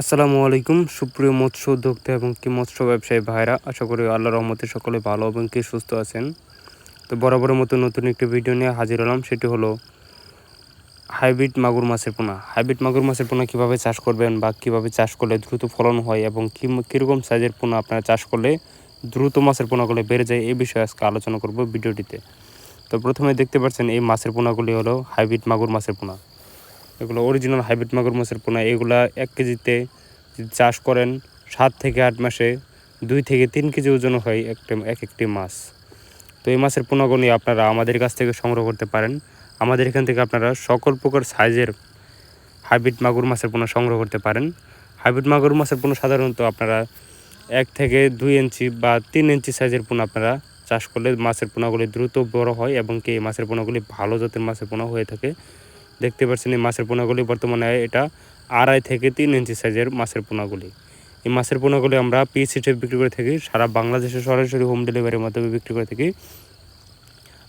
আসসালামু আলাইকুম, সুপ্রিয় মৎস্য উদ্যোক্তা এবং কি মৎস্য ব্যবসায়ী ভাইরা, আশা করি আল্লাহ রহমতে সকলে ভালো এবং কি সুস্থ আছেন। তো বরাবরের মতো নতুন একটি ভিডিও নিয়ে হাজির হলাম, সেটি হলো হাইব্রিড মাগুর মাছের পোনা। হাইব্রিড মাগুর মাছের পোনা কীভাবে চাষ করবেন বা কীভাবে চাষ করলে দ্রুত ফলন হয় এবং কী, কীরকম সাইজের পোনা আপনারা চাষ করলে দ্রুত মাছের পোনাগুলো বেড়ে যায়, এই বিষয়ে আজকে আলোচনা করব ভিডিওটিতে তো প্রথমে দেখতে পাচ্ছেন, এই মাছের পোনাগুলি হলো হাইব্রিড মাগুর মাছের পোনা। এগুলো অরিজিনাল হাইব্রিড মাগুর মাছের পোনা, এগুলা এক কেজিতে চাষ করেন সাত থেকে আট মাসে, দুই থেকে তিন কেজি ওজন হয় একটা, এক একটি মাছ। তো এই মাছের পোনাগুলি আপনারা আমাদের কাছ থেকে সংগ্রহ করতে পারেন। আমাদের এখান থেকে আপনারা সকল প্রকার সাইজের হাইব্রিড মাগুর মাছের পোনা সংগ্রহ করতে পারেন। হাইব্রিড মাগুর মাছের পোনা সাধারণত আপনারা এক থেকে দুই ইঞ্চি বা তিন ইঞ্চি সাইজের পোনা আপনারা চাষ করলে মাছের পোনাগুলি দ্রুত বড় হয় এবং কি এই মাছের পোনাগুলি ভালো জাতের মাছের পোনা হয়ে থাকে। দেখতে পাচ্ছেন এই মাছের পোনাগুলি বর্তমানে এটা আড়াই থেকে তিন ইঞ্চি সাইজের মাছের পোনাগুলি। এই মাছের পোনাগুলি আমরা পিস হিসেবে বিক্রি করে থাকি, সারা বাংলাদেশে সরাসরি হোম ডেলিভারির মাধ্যমে বিক্রি করে থাকি।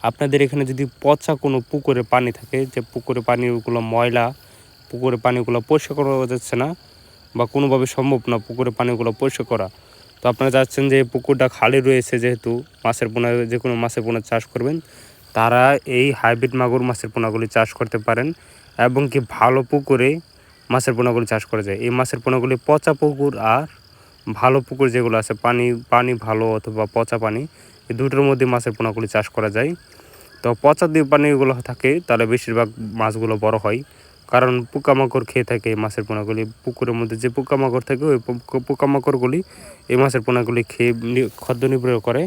আপনাদের এখানে যদি পচা কোনো পুকুরে পানি থাকে, যে পুকুরে পানিগুলো ময়লা, পুকুরে পানিগুলো পরিষ্কার করা যাচ্ছে না বা কোনোভাবে সম্ভব না পুকুরে পানিগুলো পরিষ্কার করা, তো আপনারা চাচ্ছেন যে পুকুরটা খালি রয়েছে যেহেতু মাছের পোনা, যে কোনো মাছের পোনা চাষ করবেন তারা এই হাইব্রিড মাগুর মাছের পোনাগুলি চাষ করতে পারেন এবং কি ভালো পুকুরে মাছের পোনাগুলি চাষ করা যায়। এই মাছের পোনাগুলি পচা পুকুর আর ভালো পুকুর যেগুলো আছে, পানি পানি ভালো অথবা পচা পানি, এই দুটোর মধ্যে মাছের পোনাগুলি চাষ করা যায়। তো পচা দিয়ে পানিগুলো থাকে, তাহলে বেশিরভাগ মাছগুলো বড় হয়। কারণ পোকামাকড় খেয়ে থাকে এই মাছের পোনাগুলি, পুকুরের মধ্যে যে পোকামাকড় থাকে, ওই পোকামাকড়গুলি এই মাছের পোনাগুলি খেয়ে খাদ্য নির্ভর করে।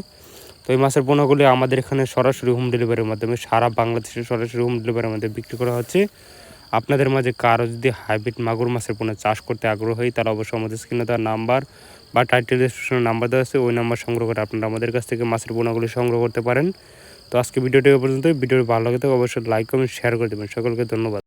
তো এই মাছের পোনাগুলি আমাদের এখানে সরাসরি হোম ডেলিভারির মাধ্যমে সারা বাংলাদেশে সরাসরি হোম ডেলিভারির মাধ্যমে বিক্রি করা হচ্ছে। আপনাদের মাঝে কারও যদি হাইব্রিড মাগুর মাছের পোনা চাষ করতে আগ্রহী তাহলে অবশ্যই আমাদের স্ক্রিনে দেওয়ার নাম্বার বা টাইটেল ডিসক্রিপশনের নাম্বার দেওয়া আছে, ওই নাম্বার সংগ্রহ করে আপনারা আমাদের কাছ থেকে মাছের পোনাগুলি সংগ্রহ করতে পারেন। তো আজকে ভিডিওটি পর্যন্ত ভিডিওটি ভালো লাগে তো অবশ্যই লাইক কমেন্ট শেয়ার করে দেবেন। সকলকে ধন্যবাদ।